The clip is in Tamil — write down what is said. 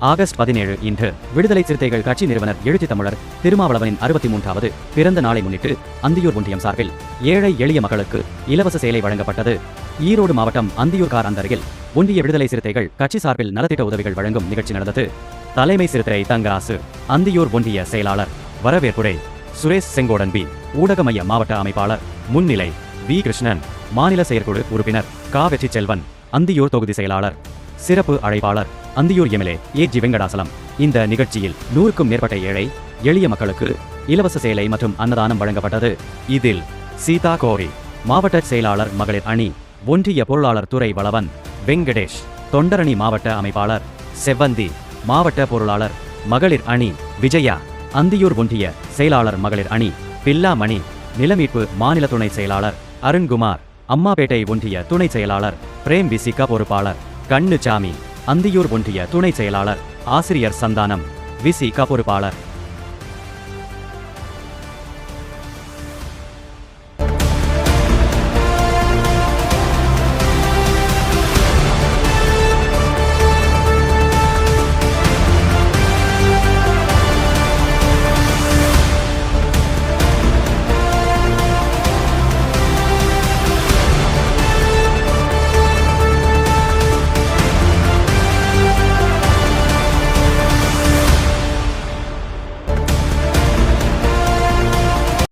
ஆகஸ்ட் பதினேழு இன்று விடுதலை சிறுத்தைகள் கட்சி நிறுவனர் எழுச்சி தமிழர் திருமாவளவனின் அறுபத்தி மூன்றாவது பிறந்த நாளை முன்னிட்டு அந்தியூர் ஒன்றியம் சார்பில் ஏழை எளிய மக்களுக்கு இலவச சேலை வழங்கப்பட்டது. ஈரோடு மாவட்டம் அந்தியூர் கார் அந்தரையில் ஒன்றிய விடுதலை சிறுத்தைகள் கட்சி சார்பில் நலத்திட்ட உதவிகள் வழங்கும் நிகழ்ச்சி நடந்தது. தலைமை சிறுத்தை தங்கராசு அந்தியூர் ஒன்றிய செயலாளர் வரவேற்புரை சுரேஷ் செங்கோடன் பி ஊடக மைய மாவட்ட அமைப்பாளர் முன்னிலை வி கிருஷ்ணன் மாநில செயற்குழு உறுப்பினர் கா. வெற்றி செல்வன் அந்தியூர் தொகுதி செயலாளர் சிறப்பு அழைப்பாளர் Anthiyur MLA A G Venkatachalam. இந்த நிகழ்ச்சியில் நூறுக்கும் மேற்பட்ட ஏழை எளிய மக்களுக்கு இலவச சேலை மற்றும் அன்னதானம் வழங்கப்பட்டது. இதில் சீதா கோரி மாவட்ட செயலாளர் மகளிர் அணி ஒன்றிய பொருளாளர் துறை வளவன் வெங்கடேஷ் தொண்டரணி மாவட்ட அமைப்பாளர் செவ்வந்தி மாவட்ட பொருளாளர் மகளிர் அணி விஜயா அந்தியூர் ஒன்றிய செயலாளர் மகளிர் அணி பில்லாமணி நிலமீட்பு மாநில துணை செயலாளர் அருண்குமார் அம்மாபேட்டை ஒன்றிய துணை செயலாளர் பிரேம் விசிகா பொறுப்பாளர் கண்ணுச்சாமி அந்தியூர் ஒன்றிய துணை செயலாளர் ஆசிரியர் சந்தானம் விசி பொறுப்பாளர்